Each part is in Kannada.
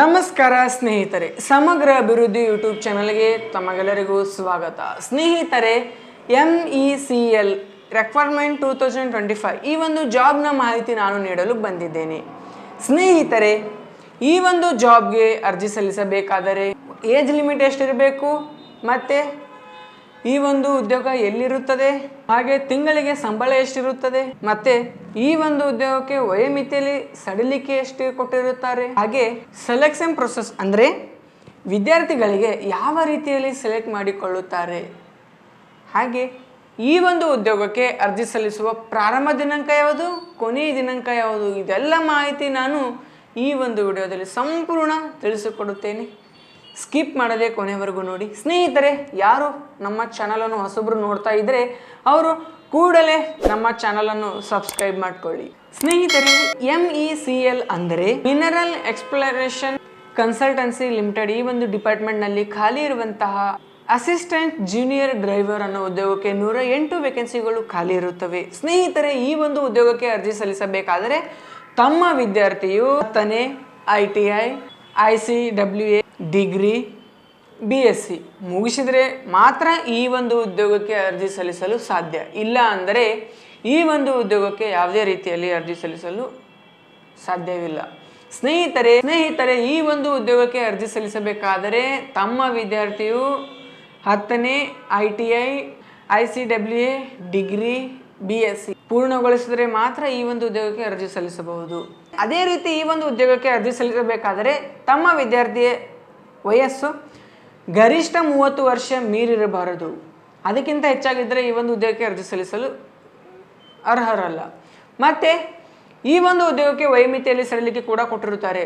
ನಮಸ್ಕಾರ ಸ್ನೇಹಿತರೆ, ಸಮಗ್ರ ಅಭಿವೃದ್ಧಿ ಯೂಟ್ಯೂಬ್ ಚಾನಲ್ಗೆ ತಮಗೆಲ್ಲರಿಗೂ ಸ್ವಾಗತ. ಸ್ನೇಹಿತರೆ M E C L requirement two thousand twenty five ಈ ಒಂದು ಜಾಬ್ನ ಮಾಹಿತಿ ನಾನು ನೀಡಲು ಬಂದಿದ್ದೇನೆ. ಸ್ನೇಹಿತರೆ, ಈ ಒಂದು ಜಾಬ್ಗೆ ಅರ್ಜಿ ಸಲ್ಲಿಸಬೇಕಾದರೆ ಏಜ್ ಲಿಮಿಟ್ ಎಷ್ಟಿರಬೇಕು, ಮತ್ತು ಈ ಒಂದು ಉದ್ಯೋಗ ಎಲ್ಲಿರುತ್ತದೆ? ಹಾಗೆ ತಿಂಗಳಿಗೆ ಸಂಬಳ ಎಷ್ಟಿರುತ್ತದೆ? ಮತ್ತೆ ಈ ಒಂದು ಉದ್ಯೋಗಕ್ಕೆ ವಯೋಮಿತಿಯಲ್ಲಿ ಸಡಿಲಿಕೆ ಎಷ್ಟು ಕೊಟ್ಟಿರುತ್ತಾರೆ? ಹಾಗೆ ಸೆಲೆಕ್ಷನ್ ಪ್ರೊಸೆಸ್ ಅಂದರೆ ವಿದ್ಯಾರ್ಥಿಗಳಿಗೆ ಯಾವ ರೀತಿಯಲ್ಲಿ ಸೆಲೆಕ್ಟ್ ಮಾಡಿಕೊಳ್ಳುತ್ತಾರೆ? ಹಾಗೆ ಈ ಒಂದು ಉದ್ಯೋಗಕ್ಕೆ ಅರ್ಜಿ ಸಲ್ಲಿಸುವ ಪ್ರಾರಂಭ ದಿನಾಂಕ ಯಾವುದು? ಕೊನೆಯ ದಿನಾಂಕ ಯಾವುದು? ಇದೆಲ್ಲ ಮಾಹಿತಿ ನಾನು ಈ ಒಂದು ವಿಡಿಯೋದಲ್ಲಿ ಸಂಪೂರ್ಣ ತಿಳಿಸಿಕೊಡುತ್ತೇನೆ. ಸ್ಕಿಪ್ ಮಾಡದೆ ಕೊನೆವರೆಗೂ ನೋಡಿ. ಸ್ನೇಹಿತರೆ, ಯಾರು ನಮ್ಮ ಚಾನಲನ್ನು ಹೊಸಬ್ರು ನೋಡ್ತಾ ಇದ್ದರೆ ಅವರು ಕೂಡಲೇ ನಮ್ಮ ಚಾನಲನ್ನು ಸಬ್ಸ್ಕ್ರೈಬ್ ಮಾಡ್ಕೊಳ್ಳಿ. ಸ್ನೇಹಿತರೆ ಎಂ ಇ ಸಿ ಎಲ್ ಅಂದರೆ ಮಿನರಲ್ ಎಕ್ಸ್ಪ್ಲರೇಷನ್ ಕನ್ಸಲ್ಟೆನ್ಸಿ ಲಿಮಿಟೆಡ್ ಈ ಒಂದು ಡಿಪಾರ್ಟ್ಮೆಂಟ್ನಲ್ಲಿ ಖಾಲಿ ಇರುವಂತಹ ಅಸಿಸ್ಟೆಂಟ್ ಜೂನಿಯರ್ ಡ್ರೈವರ್ ಅನ್ನೋ ಉದ್ಯೋಗಕ್ಕೆ ನೂರ ಎಂಟು ವೇಕೆನ್ಸಿಗಳು ಖಾಲಿ ಇರುತ್ತವೆ. ಸ್ನೇಹಿತರೆ, ಈ ಒಂದು ಉದ್ಯೋಗಕ್ಕೆ ಅರ್ಜಿ ಸಲ್ಲಿಸಬೇಕಾದರೆ ತಮ್ಮ ವಿದ್ಯಾರ್ಥಿಯು ಹತ್ತನೇ I T I I C W A degree, B S C. ಮುಗಿಸಿದರೆ ಮಾತ್ರ ಈ ಒಂದು ಉದ್ಯೋಗಕ್ಕೆ ಅರ್ಜಿ ಸಲ್ಲಿಸಲು ಸಾಧ್ಯ. ಇಲ್ಲ ಅಂದರೆ ಈ ಒಂದು ಉದ್ಯೋಗಕ್ಕೆ ಯಾವುದೇ ರೀತಿಯಲ್ಲಿ ಅರ್ಜಿ ಸಲ್ಲಿಸಲು ಸಾಧ್ಯವಿಲ್ಲ. ಸ್ನೇಹಿತರೆ ಸ್ನೇಹಿತರೆ, ಈ ಒಂದು ಉದ್ಯೋಗಕ್ಕೆ ಅರ್ಜಿ ಸಲ್ಲಿಸಬೇಕಾದರೆ ತಮ್ಮ ವಿದ್ಯಾರ್ಥಿಯು ಹತ್ತನೇ I T I I C W A, degree, B S C ಪೂರ್ಣಗೊಳಿಸಿದರೆ ಮಾತ್ರ ಈ ಒಂದು ಉದ್ಯೋಗಕ್ಕೆ ಅರ್ಜಿ ಸಲ್ಲಿಸಬಹುದು. ಅದೇ ರೀತಿ ಈ ಒಂದು ಉದ್ಯೋಗಕ್ಕೆ ಅರ್ಜಿ ಸಲ್ಲಿಸಬೇಕಾದರೆ ತಮ್ಮ ವಿದ್ಯಾರ್ಥಿಯ ವಯಸ್ಸು ಗರಿಷ್ಠ ಮೂವತ್ತು ವರ್ಷ ಮೀರಿರಬಾರದು. ಅದಕ್ಕಿಂತ ಹೆಚ್ಚಾಗಿದ್ದರೆ ಈ ಒಂದು ಉದ್ಯೋಗಕ್ಕೆ ಅರ್ಜಿ ಸಲ್ಲಿಸಲು ಅರ್ಹರಲ್ಲ. ಮತ್ತೆ ಈ ಒಂದು ಉದ್ಯೋಗಕ್ಕೆ ವೈಮಿತಿಯಲ್ಲಿ ಸಡಿಲಿಕೆ ಕೂಡ ಕೊಟ್ಟಿರುತ್ತಾರೆ.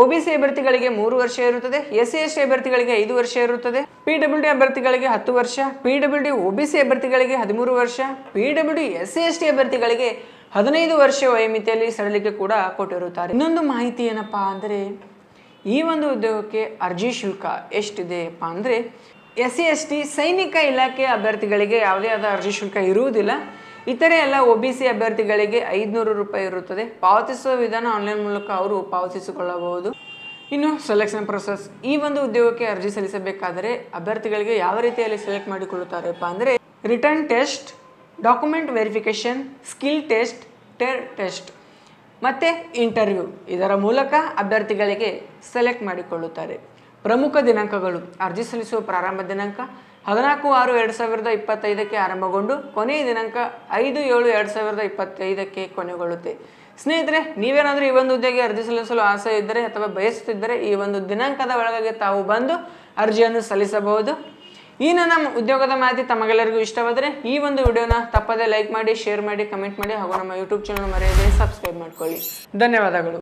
ಒ ಬಿ ಸಿ ಅಭ್ಯರ್ಥಿಗಳಿಗೆ ಮೂರು ವರ್ಷ ಇರುತ್ತದೆ ಎಸ್ ಸಿ ಎಸ್ ಟಿ ಅಭ್ಯರ್ಥಿಗಳಿಗೆ ಐದು ವರ್ಷ ಇರುತ್ತದೆ ಪಿ ಡಬ್ಲ್ಯೂ ಡಿ ಅಭ್ಯರ್ಥಿಗಳಿಗೆ ಹತ್ತು ವರ್ಷ P W D O B C ಅಭ್ಯರ್ಥಿಗಳಿಗೆ ಹದಿಮೂರು ವರ್ಷ P W D S C S T ಅಭ್ಯರ್ಥಿಗಳಿಗೆ ಹದಿನೈದು ವರ್ಷ ವಯೋಮಿತಿಯಲ್ಲಿ ಸಡಿಲಿಕೆ ಕೂಡ ಕೊಟ್ಟಿರುತ್ತಾರೆ. ಇನ್ನೊಂದು ಮಾಹಿತಿ ಏನಪ್ಪಾ ಅಂದರೆ ಈ ಒಂದು ಉದ್ಯೋಗಕ್ಕೆ ಅರ್ಜಿ ಶುಲ್ಕ ಎಷ್ಟಿದೆಯಪ್ಪ ಅಂದರೆ ಎಸ್ ಸಿ ಎಸ್ ಟಿ, ಸೈನಿಕ ಇಲಾಖೆ ಅಭ್ಯರ್ಥಿಗಳಿಗೆ ಯಾವುದೇ ಆದ ಅರ್ಜಿ ಶುಲ್ಕ ಇರುವುದಿಲ್ಲ. ಇತರೆ ಎಲ್ಲ ಒ ಬಿ ಸಿ ಅಭ್ಯರ್ಥಿಗಳಿಗೆ ಐದುನೂರು ರೂಪಾಯಿ ಇರುತ್ತದೆ. ಪಾವತಿಸುವ ವಿಧಾನ ಆನ್ಲೈನ್ ಮೂಲಕ ಅವರು ಪಾವತಿಸಿಕೊಳ್ಳಬಹುದು. ಇನ್ನು ಸೆಲೆಕ್ಷನ್ ಪ್ರೊಸೆಸ್ ಈ ಒಂದು ಉದ್ಯೋಗಕ್ಕೆ ಅರ್ಜಿ ಸಲ್ಲಿಸಬೇಕಾದರೆ ಅಭ್ಯರ್ಥಿಗಳಿಗೆ ಯಾವ ರೀತಿಯಲ್ಲಿ ಸೆಲೆಕ್ಟ್ ಮಾಡಿಕೊಳ್ಳುತ್ತಾರೆಪ್ಪ ಅಂದರೆ written test document verification skill test tier test ಮತ್ತು ಇಂಟರ್ವ್ಯೂ. ಇದರ ಮೂಲಕ ಅಭ್ಯರ್ಥಿಗಳಿಗೆ ಸೆಲೆಕ್ಟ್ ಮಾಡಿಕೊಳ್ಳುತ್ತಾರೆ. ಪ್ರಮುಖ ದಿನಾಂಕಗಳು. ಅರ್ಜಿ ಸಲ್ಲಿಸುವ ಪ್ರಾರಂಭ ದಿನಾಂಕ ಹದಿನಾಲ್ಕು ಆರು ಎರಡು ಸಾವಿರದ ಇಪ್ಪತ್ತೈದಕ್ಕೆ ಆರಂಭಗೊಂಡು ಕೊನೆಯ ದಿನಾಂಕ ಐದು ಏಳು ಎರಡು ಸಾವಿರದ ಇಪ್ಪತ್ತೈದಕ್ಕೆ ಕೊನೆಗೊಳ್ಳುತ್ತೆ. ಸ್ನೇಹಿತರೆ, ನೀವೇನಾದರೂ ಈ ಒಂದು ಹುದ್ದೆಗೆ ಅರ್ಜಿ ಸಲ್ಲಿಸಲು ಆಸೆ ಇದ್ದರೆ ಅಥವಾ ಬಯಸುತ್ತಿದ್ದರೆ ಈ ಒಂದು ದಿನಾಂಕದ ಒಳಗಾಗಿ ತಾವು ಬಂದು ಅರ್ಜಿಯನ್ನು ಸಲ್ಲಿಸಬಹುದು. ಈ ನಮ್ಮ ಉದ್ಯೋಗದ ಮಾಹಿತಿ ತಮಗೆಲ್ಲರಿಗೂ ಇಷ್ಟವಾದರೆ ಈ ಒಂದು ವಿಡಿಯೋನ ತಪ್ಪದೇ ಲೈಕ್ ಮಾಡಿ ಶೇರ್ ಮಾಡಿ ಕಮೆಂಟ್ ಮಾಡಿ ಹಾಗೂ ನಮ್ಮ ಯೂಟ್ಯೂಬ್ ಚಾನಲ್ ಮರೆಯದೆ ಸಬ್ಸ್ಕ್ರೈಬ್ ಮಾಡ್ಕೊಳ್ಳಿ. ಧನ್ಯವಾದಗಳು.